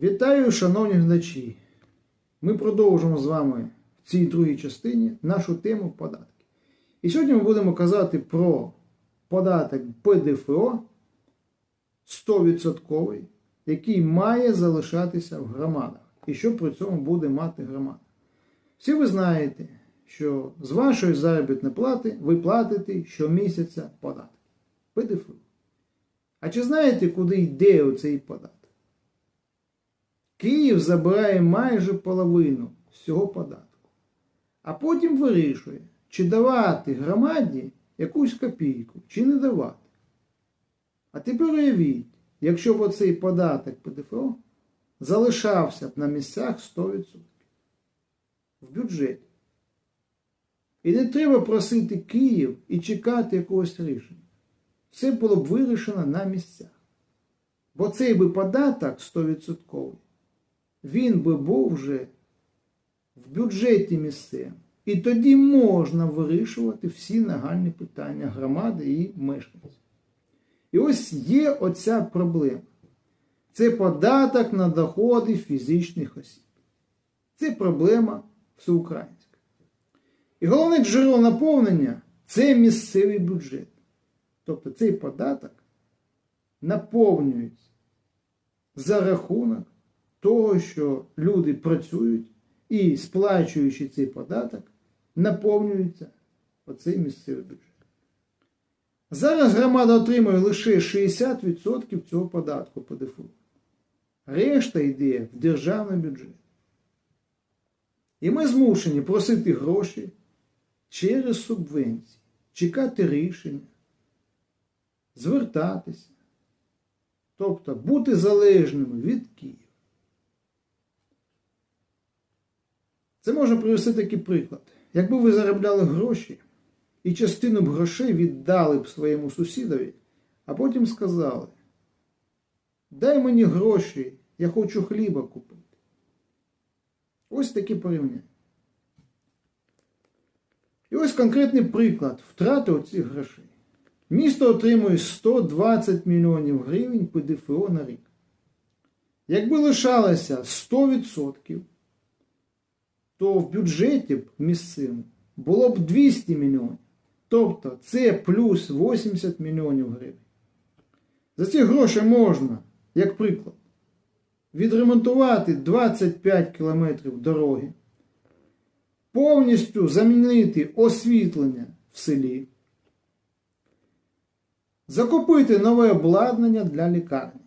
Вітаю, шановні глядачі! Ми продовжимо з вами в цій другій частині нашу тему податки. І сьогодні ми будемо казати про податок ПДФО 100%, який має залишатися в громадах. І що при цьому буде мати громада. Всі ви знаєте, що з вашої заробітної плати ви платите щомісяця податок. ПДФО. А чи знаєте, куди йде оцей податок? Київ забирає майже половину з цього податку, а потім вирішує, чи давати громаді якусь копійку, чи не давати. А тепер уявіть, якщо б оцей податок ПДФО залишався б на місцях 100% в бюджеті. І не треба просити Київ і чекати якогось рішення. Все було б вирішено на місцях. Бо цей би податок 100% він би був вже в бюджеті місцевим. І тоді можна вирішувати всі нагальні питання громади і мешканців. І ось є оця проблема. Це податок на доходи фізичних осіб. Це проблема всеукраїнська. І головне джерело наповнення це місцевий бюджет. Тобто цей податок наповнюється за рахунок того, що люди працюють і, сплачуючи цей податок, наповнюється оцей місцевий бюджет. Зараз громада отримує лише 60% цього податку ПДФО. Решта йде в державний бюджет. І ми змушені просити гроші через субвенції, чекати рішення, звертатися, тобто бути залежними від Києва. Це можна привести такий приклад. Якби ви заробляли гроші і частину б грошей віддали б своєму сусідові, а потім сказали: Дай мені гроші, я хочу хліба купити. Ось таке порівняння. І ось конкретний приклад втрати оцих грошей. Місто отримує 120 мільйонів гривень ПДФО на рік. Якби лишалося 100%, то в бюджеті б місцевому було б 200 мільйонів. Тобто це плюс 80 мільйонів гривень. За ці гроші можна, як приклад, відремонтувати 25 кілометрів дороги, повністю замінити освітлення в селі, закупити нове обладнання для лікарні,